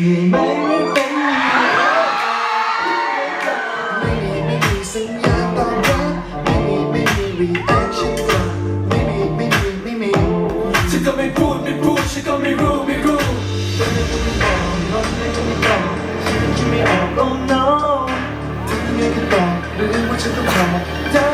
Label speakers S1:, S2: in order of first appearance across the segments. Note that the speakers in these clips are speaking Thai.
S1: เหนื่อยไหมไม่เป็นไม่มีไม่มีสัญญาตอบรับไม่มีไม่มี reaction กลับไม่มีไม่มีไม่มี
S2: ฉันก็ไม่พูดไม่พูดฉันก็ไม่รู้ไม่รู้
S1: เดินไม่ต้องบอกนอนไม่ต้องบอกคิดไม่ออก oh no ทำยังไงกันต่อหรือว่าฉันต้องขอได้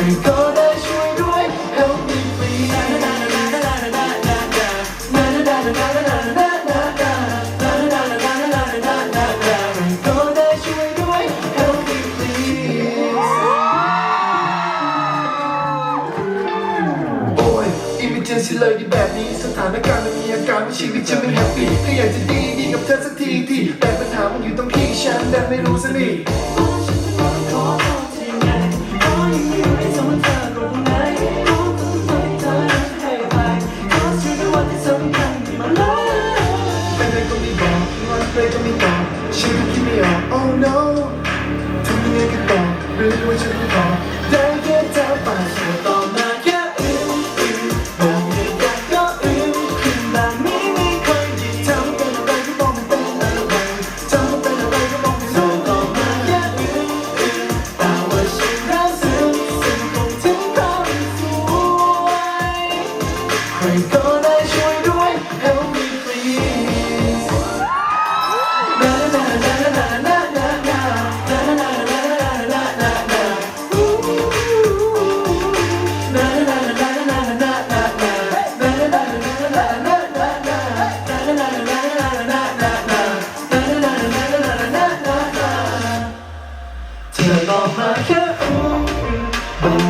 S1: ครก็ได้ช่วยด้วย help me please ก็ได้ช่วยด้วย help me please โอ้ย emergency เลยดีแบบนี้ สถานการณ์มันมีอาการว่าชีวิตฉันไม่แฮปปี้ก็อยากจะดีดีกับเธอสักทีที่แต่ปัญหามันอยู่ตรงที่ฉันดันไม่รู้สักที ตอบชีวิตที่ไม่ออก oh no ทำยังไงกันต่อหรือว่าฉันต้องขอได้แค่เธอไปต่อมาแค่อืมอืมบรรยากาศก็อืมขึ้นแบบนี้ไม่ค่อยดีทำเป็นอะไรก็ต้องเป็นอะไรทำเป็นอะไรก็ต้องเป็นอะไรต่อมาแค่อืมอืมแต่ว่าฉันรักซึมซึมคงถึงความสวยใครก็ เธอบอกมาแค่อืม